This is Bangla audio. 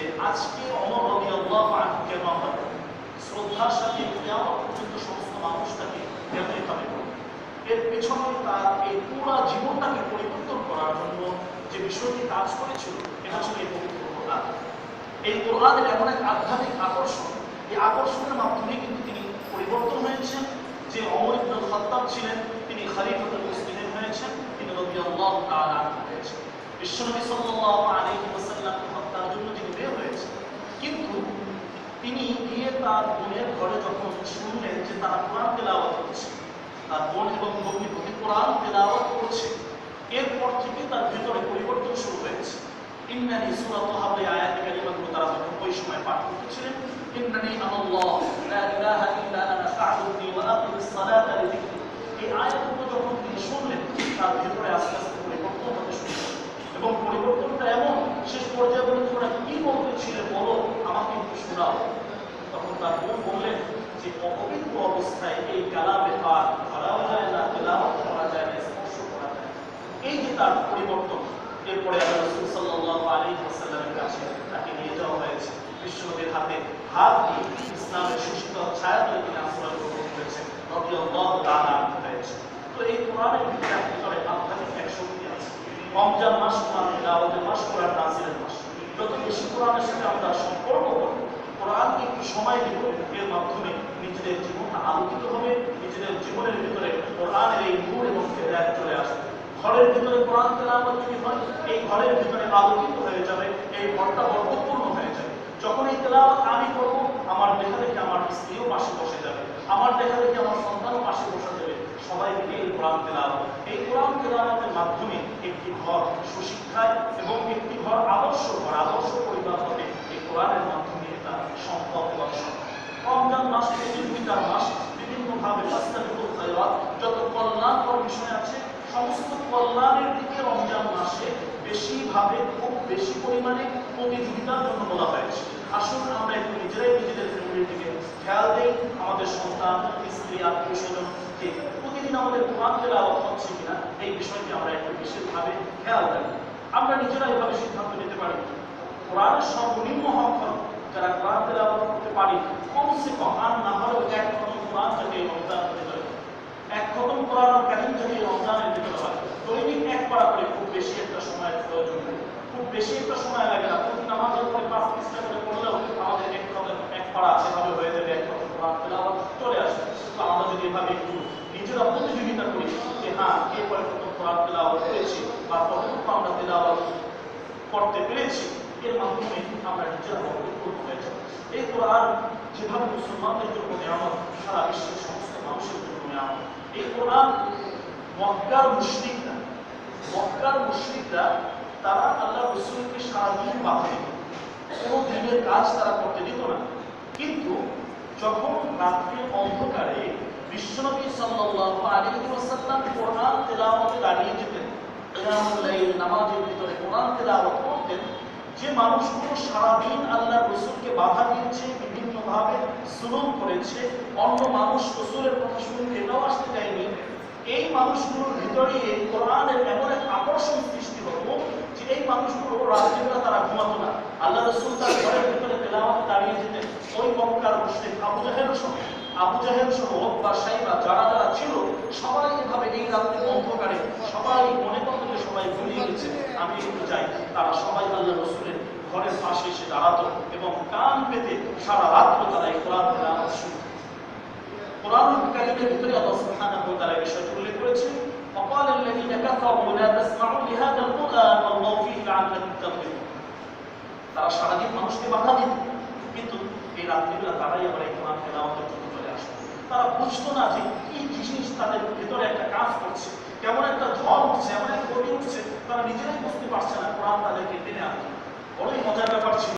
যে আজকে অমর রবি আল্লাহ কেন আমরা শ্রদ্ধার সাথে কেমন পর্যন্ত সমস্ত মানুষ তাকে ব্যবহৃতভাবে করবে এর পেছনে তার এই পুরো জীবনটাকে পরিবর্তন করার জন্য যে বিষয়টি কাজ করেছিল, এটা ছিল এই পবিত্র কোরআন। এই কোরআনের এমন এক আধ্যাত্মিক আকর্ষণ, এই আকর্ষণের মাধ্যমে কিন্তু তিনি পরিবর্তন হয়েছেন। যে অমর ইবনুল খাত্তাব ছিলেন, তিনি খলিফাতুল মুসলিমিন হয়েছেন, তিনি রাদিয়াল্লাহু তাআলা আনহু হয়েছেন। বিশ্বনবী সাল্লাল্লাহু জন্য তিনি বের হয়েছেন, কিন্তু তিনি গিয়ে তার বোনের ঘরে যখন শুনলেন যে তারা কোরআন তেলাওয়াত করছে, তার বোন এবং ভগ্নিপতি কোরআন তেলাওয়াত করছে, এরপর থেকে তার ভিতরে পরিবর্তন শুরু হয়েছে। ইন্নানি সূরা তাহাবে আয়াত কারিমাগুলো তারা যখন ওই সময় পাঠ করতেছিলেন। ইন্নানি আনাল্লাহ লা ইলাহা ইল্লা আনা, ফা'বুদনি ওয়া আকিমিস সালাতা লিযিকরি। এই আয়াতগুলো যখন তিনি শুনলেন, তার ভিতরে আস্তে আস্তে পরিবর্তন হতে শুরু হলো এবং পরিবর্তনটা এমন শেষ পর্যায়ে বলে তোমরা কি বলতেছিলে বলো? আমাকে একটু শোনাও। তখন তার বোন বললেন যে অপবিত্র অবস্থায় এই কালামে আর ধরাও যায় না তেলাওয়াত করা যায় না, স্পর্শ করা এই যে তার পরিবর্তন, এরপরে আল্লাহ রাসূল সাল্লাল্লাহু আলাইহি ওয়াসাল্লামের কাছে তাকে নিয়ে যাওয়া হয়েছে। বিশ্বনবীর হাতে হাত দিয়ে ইসলামের সুশীতল ছায়া তিনি আশ্রয় গ্রহণ করেছেন। রাদিয়াল্লাহু তাআলা আনহু হয়েছে তো এই কোরআনের ভিতরে ভিতরে আধ্যাত্মিক এক শক্তি আছে রমজান মাস কোরআন, তেলাওয়াতের মাস কোরআন নাজিলের মাস। যত বেশি কোরআনের সাথে আমরা সম্পর্ক করব কোরআনকে একটু সময় দিব, এর মাধ্যমে নিজেদের জীবনটা আলোকিত হবে, নিজেদের জীবনের ভিতরে কোরআনের এই নূর এবং হেদায়েত চলে আসবে। ঘরের ভিতরে কোরআন তেলাওয়াত যদি হয়, এই ঘরের ভিতরে আলোকিত হয়ে যাবে, এই ঘরটা বরকতপূর্ণ হয়ে যাবে। যখন এই তেলাওয়াত আমি করব, আমার দেখা দেখে আমার স্ত্রীও পাশে বসে যাবে, আমার দেখা দেখে আমার সন্তানও পাশে বসে যাবে। সবাই মিলে এই কোরআন তেলাওয়াত। এই কোরআন তেলাওয়াতের মাধ্যমে একটি ঘর সুশিক্ষায় এবং একটি ঘর আদর্শ ঘর আদর্শ পরিবার হবে এই কোরআনের মাধ্যমে এটা সম্ভব এবং রমজান মাস থেকে প্রতিযোগিতার মাস বিভিন্নভাবে খায়রাত যত কল্যাণকর বিষয় আছে, সমস্ত কল্যাণের দিকে রমজান মাসে বেশিভাবে খুব বেশি পরিমাণে প্রতিযোগিতার জন্য বলা হয়েছে। আসুন আমরা একটু নিজেরাই নিজেদের ফ্যামিলির আমাদের সন্তান, স্ত্রী, আত্মীয় স্বজন যে প্রতিদিন আমাদের কোরআন তেলাওয়াত হচ্ছে কিনা, এই বিষয়টি আমরা একটু বিশেষভাবে খেয়াল রাখি। আমরা নিজেরা এভাবে সিদ্ধান্ত নিতে পারি কোরআনের সর্বনিম্ন হক হল যারা কোরআন তেলাওয়াত করতে পারি, কমসে কম আর না হলেও এক খতম কোরআন এই রমজানের ভিতরে হয়। এক খতম কোরআন কাহিনী এই রমজানের ভিতরে হয়। দৈনিক এক পারা করে খুব বেশি একটা সময় প্রয়োজন খুব বেশি একটা সময় লাগে না। প্রতি নামাজের পরে পাঁচ পৃষ্ঠা করে পড়লেও আমাদের এক খতম, এক পারা সেভাবে হয়ে যাবে এক খতম কোরআন হ্যাঁ এর মাধ্যমে আমরা সমস্ত মানুষের জন্য নিয়ামত। এই কোরআন মক্কার মুশরিকরা মক্কার মুশরিকরা, তারা আল্লাহ রসুলকে সারাদিন বাধা। কোনো দিনের কাজ তারা করতে দিত না। কিন্তু যখন রাত্রির অন্ধকারে বিশ্বনবী সাল্লাল্লাহু আলাইহি ওয়াসাল্লাম কোরআন তেলাওয়াতে দাঁড়িয়ে যেতেন। কিয়ামুল নামাজের ভিতরে কোরআন তেলাওয়াত করতেন। যে মানুষগুলো সারাদিন আল্লাহ রসুলকে বাধা দিয়েছে, বিভিন্নভাবে জুলুম করেছে, অন্য মানুষ রসুলের কথা শুনে এটাও আসতে দেয়নি, এই মানুষগুলোর ভিতরে কোরআনের এমন এক আকর্ষণ সৃষ্টি হতো যে এই মানুষগুলো রাত্রিবেলা তারা ঘুমাতো না আল্লাহ রসুল তার ঘরের ভিতরে তেলাওয়াতে দাঁড়িয়ে যেতেন ওই মক্কার মুশরিক আবু জাহেল সহ আবু জাহেল সহ বা সাইবা যারা যারা ছিল সবাই এভাবে এই রাত্রে অন্ধকারে সবাই মনে করতো যে সবাই ঘুমিয়ে গেছে আমি একটু যাই তারা সবাই আল্লাহ রসুলের ঘরের পাশে এসে দাঁড়াতো এবং কান পেতে সারা রাত্র তারা এই কোরআন তেলাওয়াত শুনতো কোরআন কারিমের ভিতরে আল্লাহ সুবহানাহু ওয়া তাআলা এই বিষয়টি উল্লেখ করেছেন وقال الذين كفروا لا تسمعوا لهذا القرآن তারা সারাদিন মানুষকে বাধা দিত, কিন্তু এই রাত্রিবেলা তারাই আবার এই কোরআন তেলাওয়াতের চলে আসতো। তারা বুঝতো না যে কি জিনিস তাদের ভেতরে একটা কাজ করছে, কেমন একটা ঝড় উঠছে, এমন একটা গতি উঠছে, তারা নিজেরাই বুঝতে পারছে না কোরআন তাদেরকে টেনে আনছে বড়ই মজা